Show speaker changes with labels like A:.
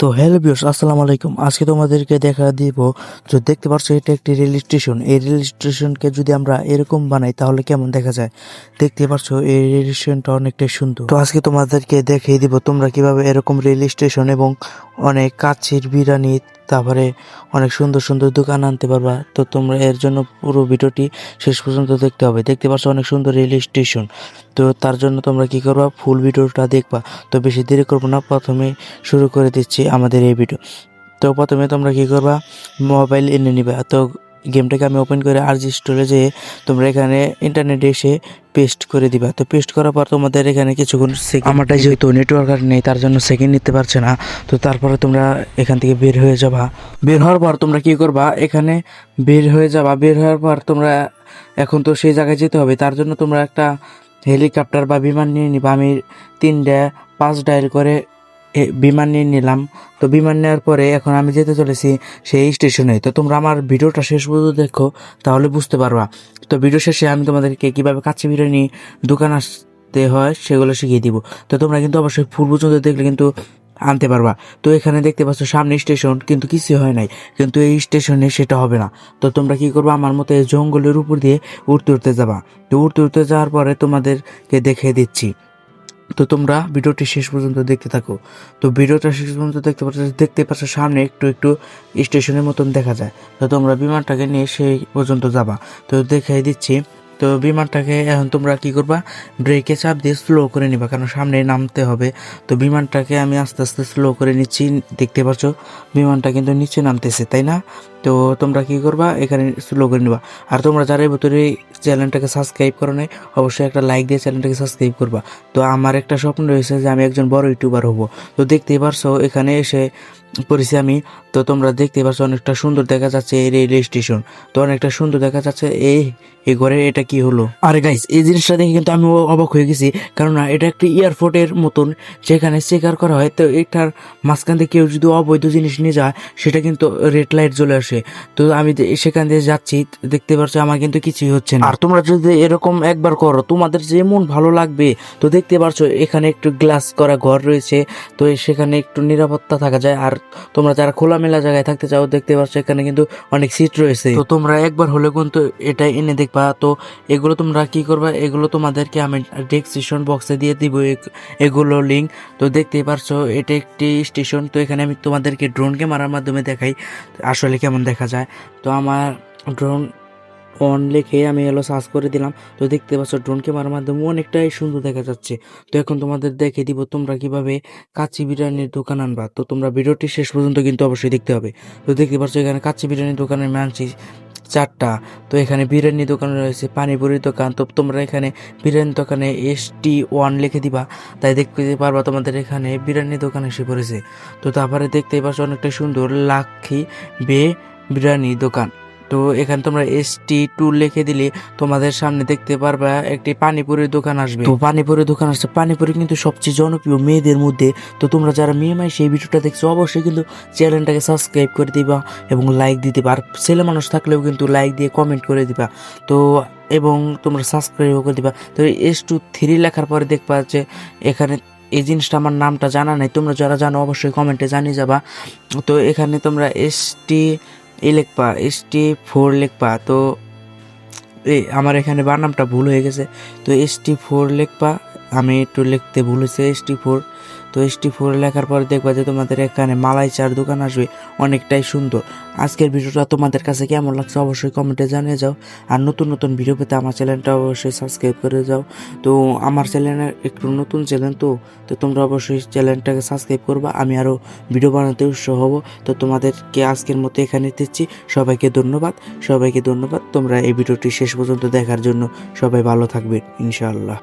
A: তো হ্যালো বিয়স আসসালামু আলাইকুম। আজকে তোমাদেরকে দেখা দিব যে দেখতে পাচ্ছ এটা একটি রেল স্টেশন। এই রেল স্টেশনকে যদি আমরা এরকম বানাই, তাহলে কেমন দেখা যায়? দেখতে পাচ্ছ এই রেল স্টেশনটা অনেকটাই সুন্দর। তো আজকে তোমাদেরকে দেখিয়ে দিব তোমরা কীভাবে এরকম রেল স্টেশন এবং অনেক কাছের বিরিয়ানি তারপরে অনেক সুন্দর সুন্দর দোকান আনতে পারবা। তো তোমরা এর জন্য পুরো ভিডিওটি শেষ পর্যন্ত দেখতে হবে। দেখতে পাচ্ছ অনেক সুন্দর রেল স্টেশন। তো তার জন্য তোমরা কি করবা? ফুল ভিডিওটা দেখবা। তো বেশি দেরি করব না। প্রথমে শুরু করে দিচ্ছি আমাদের এই ভিডিও। তো প্রথমে তোমরা কি করবা? মোবাইল এনে নিবা। তো গেমটাকে আমি ওপেন করে আর জি স্টোরে যেয়ে তোমরা এখানে ইন্টারনেটে এসে পেস্ট করে দিবা। তো পেস্ট করার পর তোমাদের এখানে কিছুক্ষণ আমারটা যেহেতু নেটওয়ার্ক আর নেই তার জন্য সেকেন্ড নিতে পারছে না। তো তারপরে তোমরা এখান থেকে বের হয়ে যাবা। বের হওয়ার পর তোমরা কি করবা? এখানে বের হয়ে যাবা। বের হওয়ার পর তোমরা এখন তো সেই জায়গায় যেতে হবে। তার জন্য তোমরা একটা হেলিকপ্টার বা বিমান নিয়ে নিবা। আমি তিনটা পাঁচ ডায়াল করে বিমান নিয়ে নিলাম। তো বিমান নেওয়ার পরে এখন আমি যেতে চলেছি সেই স্টেশনে। তো তোমরা আমার ভিডিওটা শেষ পর্যন্ত দেখো, তাহলে বুঝতে পারবা। তো ভিডিও শেষে আমি তোমাদেরকে কীভাবে কাচ্চি বিরিয়ানি দোকান আসতে হয় সেগুলো শিখিয়ে দিব। তো তোমরা কিন্তু অবশ্যই ফুল পর্যন্ত দেখলে কিন্তু আনতে পারবা। তো এখানে দেখতে পাচ্ছ সামনে স্টেশন, কিন্তু কিছু হয় নাই। কিন্তু এই স্টেশনে সেটা হবে না। তো তোমরা কি করবে? আমার মতো জঙ্গলের উপর দিয়ে উঠতে উঠতে যাবা। তো উঠতে উঠতে যাওয়ার পরে তোমাদেরকে দেখে দিচ্ছি। তো তোমরা ভিডিওটি শেষ পর্যন্ত দেখতে থাকো। তো ভিডিওটা শেষ পর্যন্ত দেখতে পাচ্ছ দেখতে পাচ্ছ সামনে একটু একটু স্টেশনের মতন দেখা যায়। তো তোমরা বিমানটাকে নিয়ে সেই পর্যন্ত যাবা। তো দেখাই দিচ্ছি তো বিমানটাকে এখন তোমরা কি করবা? ব্রেকে চাপ দিয়ে স্লো করে নিবা, কারণ সামনে নামতে হবে। তো বিমানটাকে আমি আস্তে আস্তে স্লো করে নিচ্ছি, দেখতে পাচ্ছ? বিমানটা কিন্তু নিচে নামতেছে, তাই না? তো তোমরা কি করবা? এখানে স্লো করে নিবা। আর তোমরা যারা এই ভিতরে চ্যানেলটাকে সাবস্ক্রাইব করো নাই, অবশ্যই একটা লাইক দিয়ে চ্যানেলটাকে সাবস্ক্রাইব করবা। তো আমার একটা স্বপ্ন রয়েছে যে আমি একজন বড় ইউটিউবার হব। তো দেখতেই পারছ, এখানে এসে পড়েছি আমি, তো তোমরা দেখতে পাচ্ছ অনেকটা সুন্দর দেখা যাচ্ছে এই রেল স্টেশন। তো অনেকটা সুন্দর দেখা যাচ্ছে এই এই ঘরে এটা কি হলো? আরে গাইস এই জিনিসটা দেখে কিন্তু আমি অবাক হয়ে গেছি কারণ এটা একটি এয়ারপোর্টের মতন যেখানে চেকার করা হয়, তো এটার মাঝখান থেকে কেউ যদি অবৈধ জিনিস নিয়ে যায়, সেটা কিন্তু রেড লাইট জ্বলে আসে। তো আমি সেখান দিয়ে যাচ্ছি, দেখতে পাচ্ছ আমার কিন্তু কিছুই হচ্ছে না। আর তোমরা যদি এরকম একবার করো, তোমাদের যেমন ভালো লাগবে, তো দেখতে পারছ এখানে একটু গ্লাস করা ঘর রয়েছে, তো সেখানে একটু নিরাপত্তা থাকা যায়, আর তোমরা যারা খোলামেলা জায়গায় থাকতে চাও, দেখতে পাচ্ছ এখানে কিন্তু অনেক সিট রয়েছে। তো তোমরা একবার হলে কিন্তু এটা এনে দেখবা। তো এগুলো তোমরা কি করবা? এগুলো তোমাদেরকে আমি ডেসক্রিপশন বক্সে দিয়ে দিব এগ- এগুলো লিঙ্ক তো দেখতেই পারছ, এটা একটি স্টেশন তো এখানে আমি তোমাদেরকে ড্রোনকে মারার মাধ্যমে দেখাই আসলে কেমন দেখা যায়। তো আমার ড্রোন অন লিখে আমি এলো সার্চ করে দিলাম। তো দেখতে পাচ্ছ ড্রোন ক্যামেরার মাধ্যমে অনেকটাই সুন্দর দেখা যাচ্ছে। তো এখন তোমাদের দেখে দিব তোমরা কীভাবে কাচ্চি বিরিয়ানির দোকান আনবা। তো তোমরা ভিডিওটি শেষ পর্যন্ত কিন্তু অবশ্যই দেখতে হবে। তো দেখতে পাচ্ছ, এখানে কাচ্চি বিরিয়ানির দোকানের আমি আনছি চারটা। তো এখানে বিরিয়ানি দোকান রয়েছে পানিপুরির দোকান। তো তোমরা এখানে বিরিয়ানি দোকানে এস টি ওয়ান লিখে দিবা। তাই দেখতে পারবা তোমাদের এখানে বিরিয়ানি দোকান এসে পড়েছে। তো তারপরে দেখতে পাচ্ছ অনেকটা সুন্দর লাক্ষী বে বিরিয়ানি দোকান। তো এখানে তোমরা এস টি টু লিখে দিলে তোমাদের সামনে দেখতে পারবা একটি পানিপুরির দোকান আসবে। তো পানিপুরির দোকান আসছে। পানিপুরি কিন্তু সবচেয়ে জনপ্রিয় মেয়েদের মধ্যে। তো তোমরা যারা মেয়ে মাই, সেই ভিডিওটা দেখছ, অবশ্যই কিন্তু চ্যানেলটাকে সাবস্ক্রাইব করে দিবা এবং লাইক দিয়ে দিবা আর ছেলে মানুষ থাকলেও কিন্তু লাইক দিয়ে কমেন্ট করে দিবা। তো এবং তোমরা সাবস্ক্রাইবও করে দিবা। তো এস টু থ্রি লেখার পরে দেখবা যে এখানে এই জিনিসটা আমার নামটা জানা নাই। তোমরা যারা জানো, অবশ্যই কমেন্টে জানিয়ে যাবা। তো এখানে তোমরা এস টি এ লেখপা এস টি ফোর লেখপা তো আমার এখানে বার নামটা ভুল হয়ে গেছে। তো এস টি ফোর লিখবা আমি একটু লিখতে ভুল হয়েছে এস টি ফোর তো এস টি ফোর লেখার পর দেখবা যে তোমাদের এখানে মালাই চার দোকান আসবে, অনেকটাই সুন্দর। আজকের ভিডিওটা তোমাদের কাছে কেমন লাগছে অবশ্যই কমেন্টে জানিয়ে যাও। আর নতুন নতুন ভিডিও পেতে আমার চ্যানেলটা অবশ্যই সাবস্ক্রাইব করে যাও। তো আমার চ্যানেলের একটু নতুন চ্যানেল তো তো তোমরা অবশ্যই চ্যানেলটাকে সাবস্ক্রাইব করবা। আমি আরও ভিডিও বানাতে উৎসাহ হব। তো তোমাদেরকে আজকের মতো এখানে দিচ্ছি। সবাইকে ধন্যবাদ। সবাইকে ধন্যবাদ। তোমরা এই ভিডিওটি শেষ পর্যন্ত দেখার জন্য সবাই ভালো থাকবে, ইনশাআল্লাহ।